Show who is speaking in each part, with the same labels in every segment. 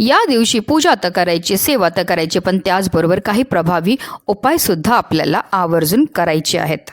Speaker 1: या दिवशी पूजा तर करायची सेवा तर करायची पण त्याचबरोबर काही प्रभावी उपायसुद्धा आपल्याला आवर्जून करायचे आहेत.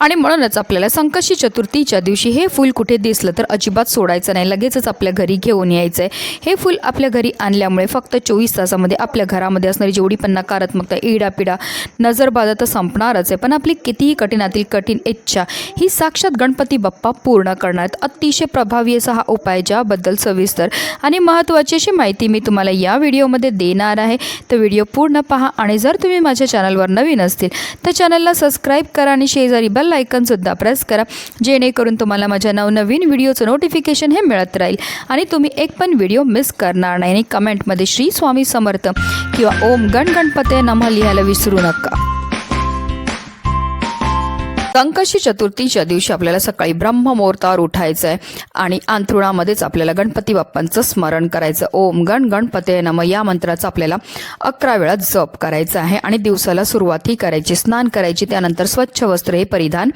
Speaker 1: आणि म्हणूनच आपल्याला संकष्टी चतुर्थीच्या दिवशी हे फूल कुठे दिसलं तर अजिबात सोडायचं नाही. लगेचच आपल्या घरी घेऊन यायचं आहे हे फूल आपल्या घरी आणल्यामुळे फक्त चोवीस तासामध्ये आपल्या घरामध्ये असणारी जेवढी पण नकारात्मकता इडापिडा नजरबाधा तर संपणारच आहे. पण आपली कितीही कठीणातील कठीण इच्छा ही साक्षात गणपती बाप्पा पूर्ण करणार अतिशय प्रभावी असा हा उपाय ज्याबद्दल सविस्तर आणि महत्त्वाची अशी माहिती मी तुम्हाला या व्हिडिओमध्ये देणार आहे. तर व्हिडिओ पूर्ण पहा आणि जर तुम्ही माझ्या चॅनलवर नवीन असतील तर चॅनलला सबस्क्राईब करा आणि शेजारी बेल आयकनसुद्धा प्रेस करा. जेणेकरून तुम्हाला माझ्या नवनवीन व्हिडिओचं नोटिफिकेशन हे मिळत राहील. आणि तुम्ही एक पण व्हिडिओ मिस करणार नाही. आणि कमेंटमध्ये श्री स्वामी समर्थ किंवा ओम गण गणपते नमः लिहायला विसरू नका. संकशी चतुर्थीच्या दिवशी आपल्याला सकाळी ब्रह्ममुहूर्तावर उठायचं आहे आणि अंथरुणामध्येच आपल्याला गणपती बाप्पांचं स्मरण करायचं. ओम गण गणपते नम. या मंत्राचा आपल्याला अकरा वेळा जप करायचा आहे आणि दिवसाला सुरुवात ही करायची. स्नान करायची त्यानंतर स्वच्छ वस्त्र हे परिधान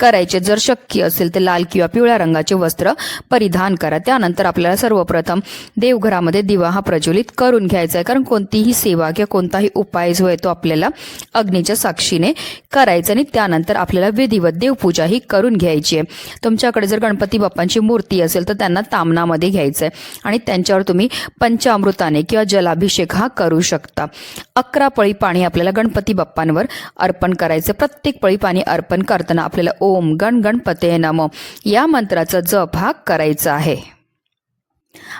Speaker 1: करायचे. जर शक्य असेल तर लाल किंवा पिवळ्या रंगाचे वस्त्र परिधान करा. त्यानंतर आपल्याला सर्वप्रथम देवघरामध्ये दिवा हा प्रज्वलित करून घ्यायचा आहे कारण कोणतीही सेवा किंवा कोणताही उपाय जो आहे तो आपल्याला अग्नीच्या साक्षीने करायचा आणि त्यानंतर आपल्याला विधिवत देवपूजा ही करून घ्यायची आहे. तुमच्याकडे जर गणपती बाप्पांची मूर्ती असेल तर त्यांना तामनामध्ये घ्यायचं आहे आणि त्यांच्यावर तुम्ही पंचामृताने किंवा जलाभिषेक हा करू शकता. अकरा पळी पाणी आपल्याला गणपती बाप्पांवर अर्पण करायचं प्रत्येक पळी पाणी अर्पण करताना आपल्याला ओम गण गणपते नम या मंत्राचा जप हा करायचा आहे.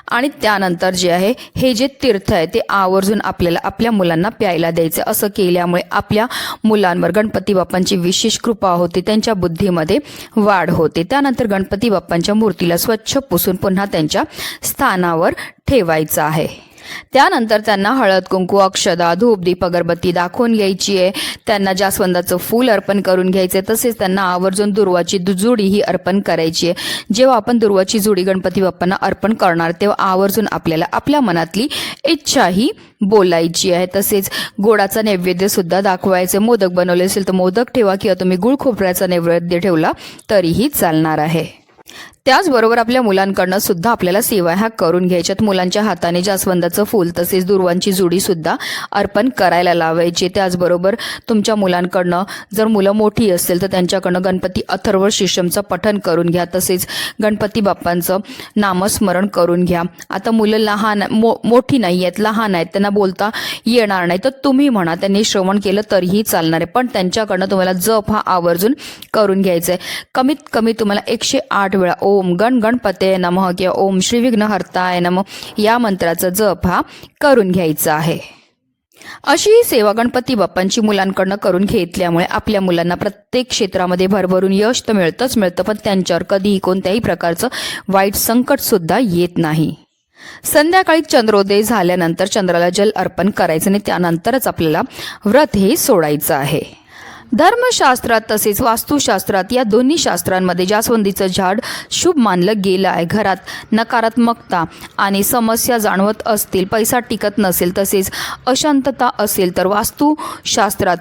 Speaker 1: आणि त्यानंतर जे आहे हे जे तीर्थ आहे ते आवर्जून आपल्याला आपल्या मुलांना प्यायला द्यायचं. असं केल्यामुळे आपल्या मुलांवर गणपती बाप्पांची विशेष कृपा होते त्यांच्या बुद्धीमध्ये वाढ होते. त्यानंतर गणपती बाप्पांच्या मूर्तीला स्वच्छ पुसून पुन्हा त्यांच्या स्थानावर ठेवायचं आहे. त्यानंतर त्यांना हळद कुंकू अक्षदा धूप दीप अगरबत्ती दाखवून घ्यायची आहे. त्यांना जास्वंदाचं फूल अर्पण करून घ्यायचे तसेच त्यांना आवर्जून दुर्वाची जुडी ही अर्पण करायची आहे. जेव्हा आपण दुर्वाची जुडी गणपती बाप्पांना अर्पण करणार तेव्हा आवर्जून आपल्याला आपल्या मनातली इच्छा ही बोलायची आहे. तसेच गोडाचा नैवेद्य सुद्धा दाखवायचे मोदक बनवले असेल तर मोदक ठेवा किंवा तुम्ही गुळ खोबऱ्याचा नैवेद्य ठेवला तरीही चालणार आहे. त्याचबरोबर आपल्या मुलांकडनं सुद्धा आपल्याला सेवा ह्या करून घ्यायच्यात. मुलांच्या हाताने जास्वंदाचं फूल तसेच दुर्वांची जुडी सुद्धा अर्पण करायला लावायची. त्याचबरोबर तुमच्या मुलांकडनं जर मुलं मोठी असेल तर त्यांच्याकडनं गणपती अथर्व शिष्यमचं पठन करून घ्या. तसेच गणपती बाप्पांचं नामस्मरण करून घ्या. आता मुलं लहान मो मोठी नाही आहेत लहान आहेत त्यांना बोलता येणार नाही. तर तुम्ही म्हणा त्यांनी श्रवण केलं तरीही चालणार आहे. पण त्यांच्याकडनं तुम्हाला जप हा आवर्जून करून घ्यायचा आहे कमीत कमी तुम्हाला एकशे आठ वेळा ओ ओम गण गणपते नमः किंवा ओम श्री विघ्नहर्ताय नम या मंत्राचा जप हा करून घ्यायचा आहे. अशी सेवा गणपती बाप्पांची मुलांकडनं करून घेतल्यामुळे आपल्या मुलांना प्रत्येक क्षेत्रामध्ये भरभरून यश तर मिळतंच मिळतं पण त्यांच्यावर कधीही कोणत्याही प्रकारचं वाईट संकट सुद्धा येत नाही. संध्याकाळी चंद्रोदय झाल्यानंतर चंद्राला जल अर्पण करायचं आणि त्यानंतरच आपल्याला व्रत हे सोडायचं आहे. धर्मशास्त्रात तसेच वास्तुशास्त्रात या दोन्ही शास्त्रांमध्ये जास्वंदीचं झाड शुभ मानलं गेलं आहे. घरात नकारात्मकता आणि समस्या जाणवत असतील पैसा टिकत नसेल तसेच अशांतता असेल तर वास्तुशास्त्रात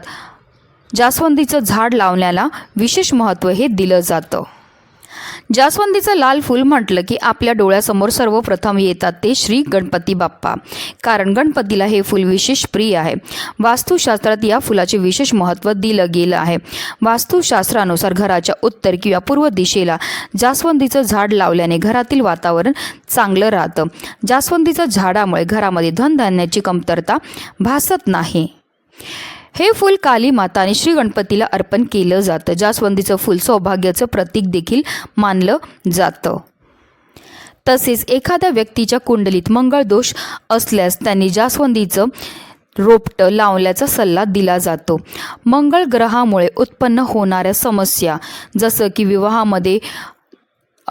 Speaker 1: जास्वंदीचं झाड लावण्याला विशेष महत्त्व हे दिलं जातं. जास्वंदीचं लाल फूल म्हटलं की आपल्या डोळ्यासमोर सर्वप्रथम येतात ते श्री गणपती बाप्पा. कारण गणपतीला हे फूल विशेष प्रिय आहे. वास्तुशास्त्रात या फुलाचे विशेष महत्त्व दिलं गेलं आहे. वास्तुशास्त्रानुसार घराच्या उत्तर किंवा पूर्व दिशेला जास्वंदीचं झाड लावल्याने घरातील वातावरण चांगलं राहतं. जास्वंदीचं झाडामुळे घरामध्ये धनधान्याची कमतरता भासत नाही. हे फूल काली माता आणि श्री गणपतीला अर्पण केलं जातं. जास्वंदीचं फूल सौभाग्याचं प्रतीक देखील मानलं जातं. तसेच एखाद्या व्यक्तीच्या कुंडलीत मंगळ दोष असल्यास त्यांनी जास्वंदीचं रोपटं लावल्याचा सल्ला दिला जातो. मंगळ ग्रहामुळे उत्पन्न होणाऱ्या समस्या जसं की विवाहामध्ये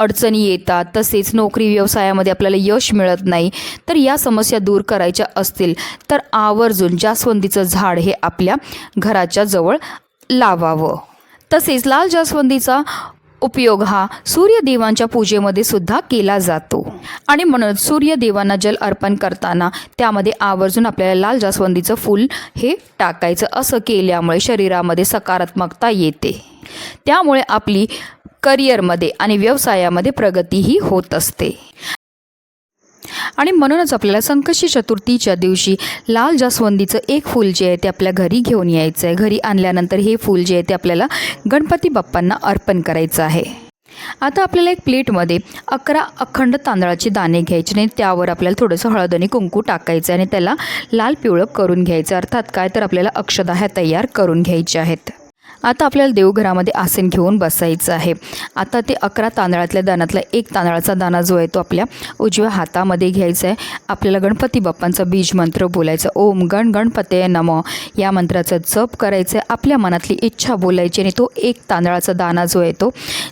Speaker 1: अडचणी येतात तसेच नोकरी व्यवसायामध्ये आपल्याला यश मिळत नाही तर या समस्या दूर करायच्या असतील तर आवर्जून जास्वंदीचं झाड हे आपल्या घराच्या जवळ लावावं. तसेच लाल जास्वंदीचा उपयोग हा सूर्यदेवांच्या पूजेमध्ये सुद्धा केला जातो. आणि म्हणून सूर्यदेवांना जल अर्पण करताना त्यामध्ये आवर्जून आपल्याला लाल जास्वंदीचं फूल हे टाकायचं. असं केल्यामुळे शरीरामध्ये सकारात्मकता येते. त्यामुळे आपली करिअरमध्ये आणि व्यवसायामध्ये प्रगतीही होत असते. आणि म्हणूनच आपल्याला संकष्टी चतुर्थीच्या दिवशी लाल जास्वंदीचं एक फूल जे आहे ते आपल्या घरी घेऊन यायचं आहे घरी आणल्यानंतर हे फूल जे आहे ते आपल्याला गणपती बाप्पांना अर्पण करायचं आहे. आता आपल्याला एक प्लेटमध्ये अकरा अखंड तांदळाचे दाणे घ्यायचे आणि त्यावर आपल्याला थोडंसं हळद आणि कुंकू टाकायचं आणि त्याला लाल पिवळं करून घ्यायचं अर्थात काय? तर आपल्याला अक्षदा ह्या तयार करून घ्यायच्या आहेत. आता आपल्याला देवघरामध्ये आसन घेऊन बसायचं आहे. आता ते अकरा तांदळातल्या दानातला एक तांदळाचा दाना जो आहे तो आपल्या उजव्या हातामध्ये घ्यायचा आहे. आपल्याला गणपती बाप्पांचा बीज मंत्र बोलायचा ओम गण गणपते नम. या मंत्राचा जप करायचं आहे. आपल्या मनातली इच्छा बोलायची आणि तो एक तांदळाचा दाना जो आहे तो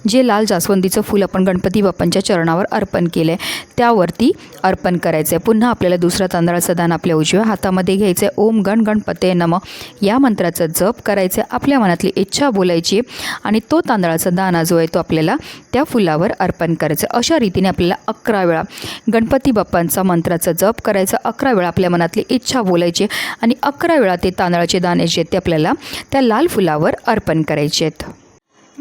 Speaker 1: जे लाल जास्वंदीचं फूल आपण गणपती बाप्पांच्या चरणावर अर्पण केलं आहे त्यावरती अर्पण करायचं आहे. पुन्हा आपल्याला दुसरा तांदळाचा दान आपल्या उजव्या हातामध्ये घ्यायचं आहे. ओम गण गणपते नम. या मंत्राचा जप करायचं आहे. आपल्या मनातली इच्छा बोलायची आणि तो तांदळाचा दाना जो आहे तो आपल्याला त्या फुलावर अर्पण करायचा. अशा रीतीने आपल्याला अकरा वेळा गणपती बाप्पांचा मंत्राचा जप करायचा. अकरा वेळा आपल्या मनातली इच्छा बोलायची आणि अकरा वेळा ते तांदळाचे दाणे जे आहेत ते आपल्याला त्या लाल फुलावर अर्पण करायचे आहेत.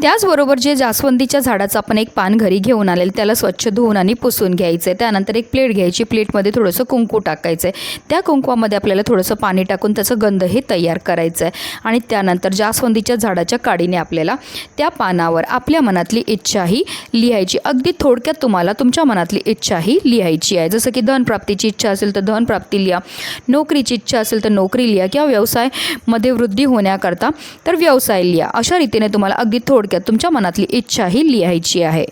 Speaker 1: त्याचबरोबर जे जास्वंदीच्या झाडाचं आपण एक पान घरी घेऊन आलेलं त्याला स्वच्छ धुवून आणि पुसून घ्यायचं. आहे त्यानंतर एक प्लेट घ्यायची. प्लेटमध्ये थोडंसं कुंकू टाकायचं आहे त्या कुंकवामध्ये आपल्याला थोडंसं पाणी टाकून त्याचं गंध हे तयार करायचं आहे आणि त्यानंतर जास्वंदीच्या झाडाच्या काडीने आपल्याला त्या पानावर आपल्या मनातली इच्छाही लिहायची. अगदी थोडक्यात तुम्हाला तुमच्या मनातली इच्छाही लिहायची आहे. जसं की धनप्राप्तीची इच्छा असेल तर धनप्राप्ती लिहा. नोकरीची इच्छा असेल तर नोकरी लिहा. किंवा व्यवसायमध्ये वृद्धी होण्याकरता तर व्यवसाय लिहा. अशा रीतीने तुम्हाला अगदी थोडक्यात तुमच्या मनातली इच्छाही लिहायची आहे.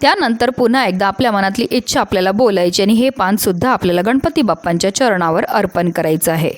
Speaker 1: त्यानंतर पुन्हा एकदा आपल्या मनातली इच्छा आपल्याला बोलायची आणि हे पानसुद्धा आपल्याला गणपती बाप्पांच्या चरणावर अर्पण करायचं आहे.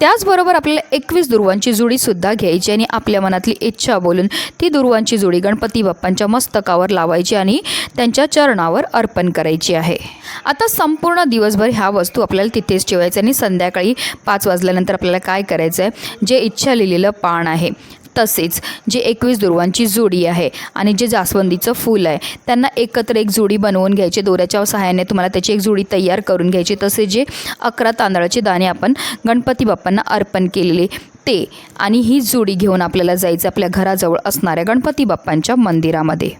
Speaker 1: त्याचबरोबर आपल्याला एकवीस दुर्वांची जुडीसुद्धा घ्यायची आणि आपल्या मनातली इच्छा बोलून ती दुर्वांची जुडी गणपती बाप्पांच्या मस्तकावर लावायची आणि त्यांच्या चरणावर अर्पण करायची आहे. आता संपूर्ण दिवसभर ह्या वस्तू आपल्याला तिथेच ठेवायच्या आणि संध्याकाळी पाच वाजल्यानंतर आपल्याला काय करायचं आहे जे इच्छा लिहिलेलं पान आहे. तसेच जे एकवीस दुर्वांची जोडी आहे आणि जे जास्वंदीचं फूल आहे त्यांना एकत्र एक जोडी बनवून घ्यायची. दोऱ्याच्या सहाय्याने तुम्हाला त्याची एक जोडी तयार करून घ्यायची. तसे जे अकरा तांदळाचे दाणे आपण गणपती बाप्पांना अर्पण केलेले ते आणि ही जोडी घेऊन आपल्याला जायचं आपल्या घराजवळ असणाऱ्या गणपती बाप्पांच्या मंदिरामध्ये.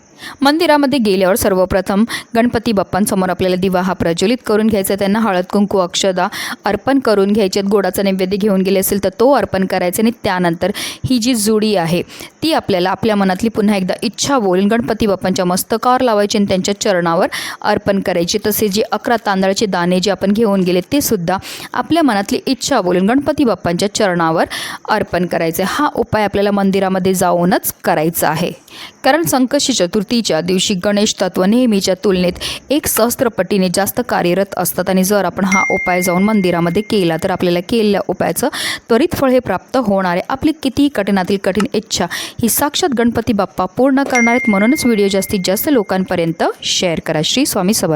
Speaker 1: मंदिरामध्ये गेल्यावर सर्वप्रथम गणपती बाप्पांसमोर आपल्याला दिवा हा प्रज्वलित करून घ्यायचा त्यांना हळद कुंकू अक्षदा अर्पण करून घ्यायचे गोडाचा नैवेद्य घेऊन गेले असेल तर तो अर्पण करायचा आणि त्यानंतर ही जी जुडी आहे ती आपल्याला आपल्या मनातली पुन्हा एकदा इच्छा बोलून गणपती बाप्पांच्या मस्तकावर लावायची आणि त्यांच्या चरणावर अर्पण करायची. तसे जे अकरा तांदळाचे दाणे जे आपण घेऊन गेले ते सुद्धा आपल्या मनातली इच्छा बोलून गणपती बाप्पांच्या चरणावर अर्पण करायचे. हा उपाय आपल्याला मंदिरामध्ये जाऊनच करायचा आहे. कारण संकष्टी चतुर्थीच्या दिवशी गणेश तत्व नेहमीच्या तुलनेत एक सहस्त्रपटीने जास्त कार्यरत असतात. आणि जर आपण हा उपाय जाऊन मंदिरामध्ये केला तर आपल्याला केलेल्या उपायाचं त्वरित फळ हे प्राप्त होणार आहे. आपली कितीही कठीणातील कठीण इच्छा ही साक्षात गणपती बाप्पा पूर्ण करणार आहेत. म्हणूनच व्हिडिओ जास्तीत जास्त लोकांपर्यंत शेअर करा. श्री स्वामी सभा